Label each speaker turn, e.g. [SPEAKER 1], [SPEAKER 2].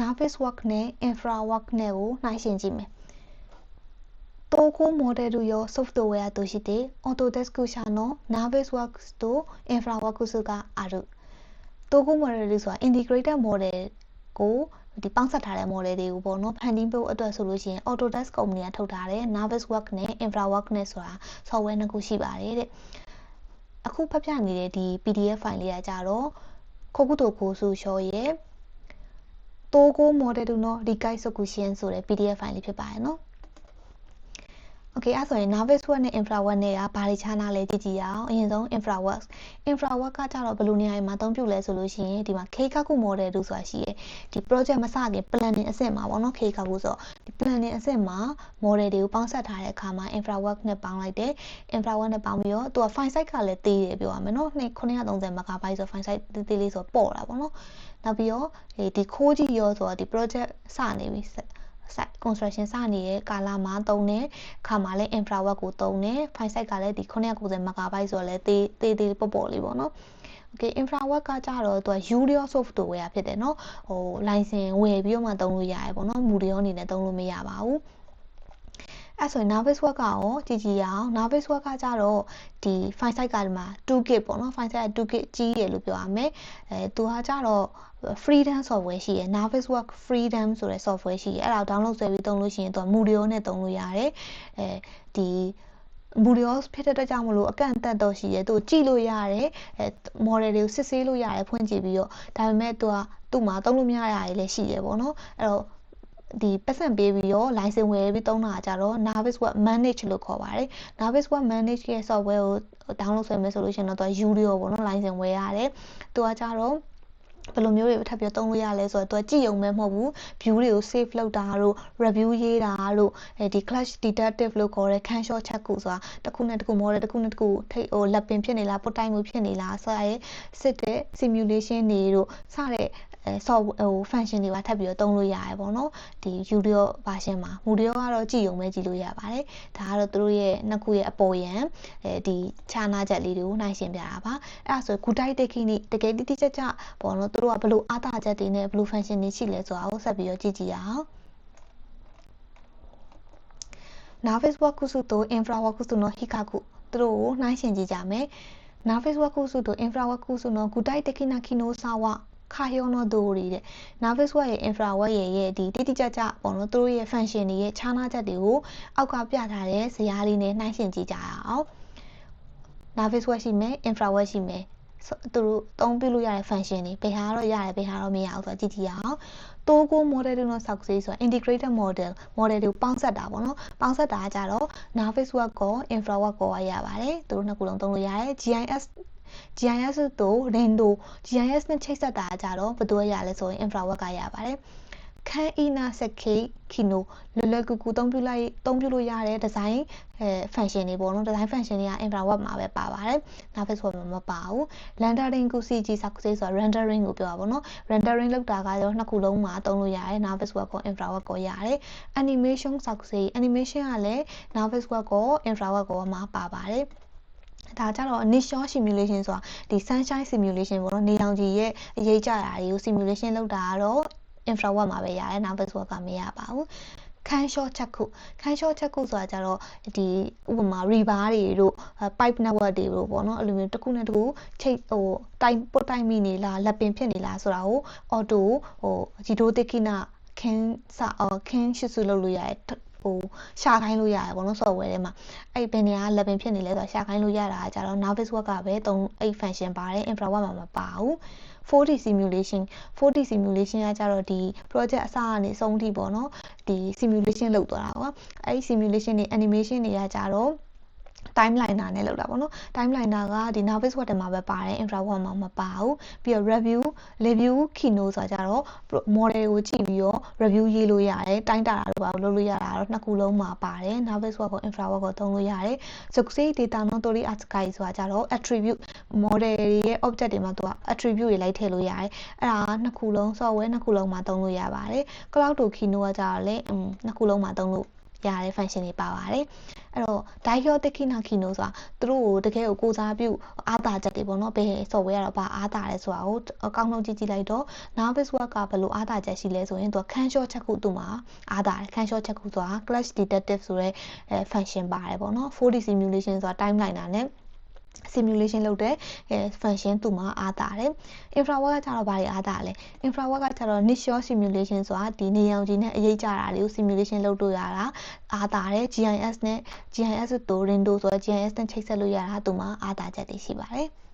[SPEAKER 1] Navis Work နဲ့ Infra Work နဲ့ကိုနှိုင်းယှဉ်ကြည့်မယ်တိုကို model ရော software တို့ရှိတဲ့ Autodesk ကိုရှာနော် Navis Works တို့ Infra Work စုကအာရုတိုကို model ဆိုတာ integrated model ကိုဒီပေါင်းစပ်ထားတဲ့ model တွေကိုပေါ့နော်ဖန်တီးဖို့အတွက်ဆိုလို့ရှိရင် Autodesk ကုမ္ပဏီကထုတ်ထားတဲ့ Navis Work နဲ့ Infra Work နဲ့ဆိုတာ software နှစ်ခုရှိပါတယ်တဲ့အခုဖတ်ပြနေတဲ့ဒီ PDF file လေးကကြတော့ခိုကုတိုကိုဆူရှောရဲ့ တိုကို model တို့နော်ဒီ guide solution ဆိုတဲ့ PDF file လေးဖြစ်ပါတယ်နော် Okay အဲ့ဆိုရင် novice work နဲ့ infra work နဲ့ကဘာတွေခြားနားလဲကြည့်ကြည့်ရအောင်အရင်ဆုံး infra work infra work ကကြတော့ဘယ်လိုနေရာတွေမှာအသုံးပြုလဲဆိုလို့ရှိရင်ဒီမှာ Keikaku model တို့ဆိုတာရှိရယ်ဒီ project မစခင် planning အဆင့်မှာပေါ့နော် Keikaku ဆိုတော့ဒီ planning အဆင့်မှာ model တွေကိုပေါင်းစပ်ထားတဲ့အခါမှာ infra work နဲ့ပေါင်းလိုက်တယ် infra work နဲ့ပေါင်းပြီးတော့သူက file size ကလည်းသေးတယ်ပြောရမယ်နော်930 MB ဆို file size သေးသေးလေးဆိုတော့ပေါ့တာပေါ့နော်နောက်ပြီးတော့ဒီခိုးကြီးရောဆိုတော့ဒီ project စနေပြီ construction စနေတဲ့ကာလမှာသုံးတဲ့အခါမှာလည်း infra web ကိုသုံးတယ် file size ကလည်းဒီ990 MB ဆိုတော့လည်းသေးသေးသေးပေါ့ပေါ့လေးပေါ့နော် okay infra web ကကြတော့သူက Udio software ဖြစ်တယ်เนาะဟို license ဝယ်ပြီးတော့မှသုံးလို့ရတယ်ပေါ့နော် Moodle အနေနဲ့သုံးလို့မရပါဘူး အဲ့ဆိုရင် Navis Work ကရောကြည့်ကြည့်ရအောင် Navis Work ကကြတော့ဒီ file size ကဒီမှာ 2GB ပေါ့နော် file size က 2GB ကြီးရလို့ပြောရမယ်အဲသူကကြတော့ freedom software ရှိရယ် Navis Work freedom ဆိုတဲ့ software ရှိရယ်အဲ့ဒါကို download ဆွဲပြီးသုံးလို့ရှိရင်သူက Moodle နဲ့သုံးလို့ရတယ်အဲဒီမူရီယောဖြစ်တဲ့အတွက်ကြောင့်မလို့အကန့်အသတ်တော့ရှိရဲသူကြည့်လို့ရတယ်အဲ model တွေကိုစစ်ဆေးလို့ရတယ်ဖွင့်ကြည့်ပြီးတော့ဒါပေမဲ့သူကသူ့မှာသုံးလို့မရရည်လည်းရှိရဲပေါ့နော်အဲ့တော့ ဒီပတ်စံပေးပြီးတော့ license ဝယ်ပြီးသုံးတာကြတော့ Navis Web Manage လို့ခေါ်ပါတယ်။ Navis Web Manage ရဲ့ software ကို download ဆွဲမယ်ဆိုလို့ရှိရင်တော့သူက Udio ပေါ့နော် license ဝယ်ရတယ်။သူကကြတော့ဘယ်လိုမျိုးတွေထပ်ပြီးသုံးလို့ရလဲဆိုတော့သူကကြည့်ရုံပဲမဟုတ်ဘူး view တွေကို save လုပ်တာတို့ review ရေးတာတို့အဲဒီ clash detective လို့ခေါ်တဲ့ can shot check ကိုဆိုတာတစ်ခုနဲ့တစ်ခု model တစ်ခုနဲ့တစ်ခုထိဟိုလက်ပင်ဖြစ်နေလားပုတ်တိုင်းမှုဖြစ်နေလားစရဲစစ်တဲ့ simulation တွေတို့စတဲ့ အဲ software ဟို function တွေပါထပ်ပြီးတော့သုံးလို့ရတယ်ပေါ့နော်ဒီ Udio version မှာ Moodle ကတော့ကြည့်ရုံပဲကြည့်လို့ရပါတယ်ဒါကတော့သူတို့ရဲ့နှစ်ခုရဲ့အပေါ်ယံအဲဒီခြားနာချက်လေးတွေကိုနှိုင်းရှင်းပြတာပါအဲ့ဒါဆို good day တခိနိတကယ်တိတိကျကျပေါ့နော်သူတို့ကဘယ်လိုအားသာချက်တွေနဲ့ဘယ်လို function တွေရှိလဲဆိုတာကိုဆက်ပြီးတော့ကြည့်ကြည့်ရအောင် Navis Work ကုစုတို့ Infra Work ကုစုနော် Hikaku သူတို့ကိုနှိုင်းယှဉ်ကြည့်ကြမယ် Navis Work ကုစုတို့ Infra Work ကုစုနော် Good day တခိနာခိနိုစာဝ ခါဟျောနောဒိုရီတဲ့ Navis Web ရဲ့ Infra Web ရဲ့ရဲ့ဒီတိတိကျကျပေါ့နော်သူတို့ရဲ့ function တွေရဲ့ခြားနားချက်တွေကိုအောက်ကပြထားတဲ့ဇာတ်လေးနဲ့နှိုင်းယှဉ်ကြည့်ကြရအောင် Navis Web ရှိမယ် Infra Web ရှိမယ်သူတို့သုံးပြလို့ရတဲ့ function တွေဘယ်ဟာတော့ရတယ်ဘယ်ဟာတော့မရဘူးဆိုတာကြည့်ကြည့်ရအောင်တိုးကို model တွေနဲ့ဆောက်စေးဆိုတာ integrated model model တွေကိုပေါင်းစပ်တာပေါ့နော်ပေါင်းစပ်တာကြတော့ Navis Web ကော Infra Web ကောရပါတယ်သူတို့နှစ်ခုလုံးသုံးလို့ရတယ် GIS GIS တို့ Rendo GIS နဲ့ချိတ်ဆက်တာကြတော့ဘယ်သူရလဲဆိုရင် infraweb ကရပါတယ်ခန်းအီနာစကေခီနိုလွယ်လွယ်ကူကူသုံးပြလိုက်သုံးပြလို့ရတဲ့ဒီဇိုင်းအဲ function တွေပေါ့နော်ဒီဇိုင်း function တွေက infraweb မှာပဲပါပါတယ်။ Navis web မှာမပါဘူး။ rendering ကို CG စာကုစိဆိုတာ rendering ကိုပြောတာပေါ့နော်။ rendering လောက်တာကရောနှစ်ခုလုံးမှာသုံးလို့ရတယ် Navis web ကို infraweb ကိုရတယ်။ animation စာကုစိ animation ကလည်း Navis web ကို infraweb ကိုမှာပါပါတယ်။ ဒါကြတော့ initial simulation ဆိုတာဒီ sunshine simulation ပေါ့နော်နေရောင်ခြည်ရဲ့အရေးကြတာတွေကို simulation လုပ်တာကတော့ infraweb မှာပဲရတယ် Navis web ကမရပါဘူးခန်းရှော့ချက်ခုခန်းရှော့ချက်ခုဆိုတာကြတော့ဒီဥပမာ river တွေတို့ pipe network တွေတို့ပေါ့နော်အဲ့လိုမျိုးတစ်ခုနဲ့တစ်ခုချိတ်ဟိုတိုင်ပုတ်တိုင်မိနေလားလက်ပင်ဖြစ်နေလားဆိုတာကို auto ဟိုဂျီတိုတိကိနာခင်းစာခင်းရှုစုလုပ်လို့ရတယ် ဟိုရှာခိုင်းလို့ရတယ်ပေါ့နော် software ထဲမှာအဲ့ဘယ်နေရာ level ဖြစ်နေလဲဆိုတာရှာခိုင်းလို့ရတာကြတော့ Navis Work ကပဲတုံးအဲ့ function ပါတယ် infra work မှာမပါဘူး 4D simulation 4D simulation ကကြတော့ဒီ project အစကနေအဆုံးထိပေါ့နော်ဒီ simulation လုပ်သွားတာပေါ့အဲ့ simulation တွေ animation တွေကကြတော့ timeliner နဲ့လုပ်တာပေါ့နော် timeliner ကဒီ Navis Web ထဲမှာပဲပါတယ် infra web မှာမပါဘူးပြီးတော့ review review kino ဆိုတာကြတော့ model ကိုကြည့်ပြီးတော့ review ရေးလို့ရတယ်တိုင်းတာတာတို့ပါလုပ်လို့ရတာတော့နှစ်ခုလုံးမှာပါတယ် Navis Web ကို infra web ကိုသုံးလို့ရတယ် Zoxy data notori archive ဆိုတာကြတော့ attribute model ရဲ့ object တွေမှာသူက attribute တွေလိုက်ထည့်လို့ရတယ်အဲ့ဒါနှစ်ခုလုံး software နှစ်ခုလုံးမှာသုံးလို့ရပါတယ် cloud to kino ကကြတော့လေနှစ်ခုလုံးမှာသုံးလို့ ရပြတဲ့ function တွေပါပါတယ်အဲ့တော့ Daihyo Tekina Kino ဆိုတာသူတို့ကိုတကယ်ကိုကိုစားပြုအားသာချက်တွေပေါ့နော်ဘယ် software ကတော့ဘာအားသာလဲဆိုတာကိုအကောင်းဆုံးကြည့်ကြည့်လိုက်တော့ Navis Work ကဘယ်လိုအားသာချက်ရှိလဲဆိုရင်သူကခန်းလျှော့ချက်ခုသူ့မှာအားသာတယ်ခန်းလျှော့ချက်ခုဆိုတာ Clash Detective ဆိုတဲ့အဲ function ပါတယ်ပေါ့နော် 4D simulation ဆိုတာ timeline တာနဲ့ simulation လုပ်တဲ့အဲ function သူ့မှာအားတာတယ် infrawork ကကျတော့ဘာတွေအားတာလဲ infrawork ကကျတော့ niche simulation ဆိုတာဒီနေရောင်ခြည်နဲ့အရေးကြတာလေးကို simulation လုပ်လို့ရတာအားတာတယ် GIS နဲ့ GIS တို့ Rindo ဆိုတော့ GIS နဲ့ချိတ်ဆက်လို့ရတာသူ့မှာအားတာချက်တွေရှိပါတယ်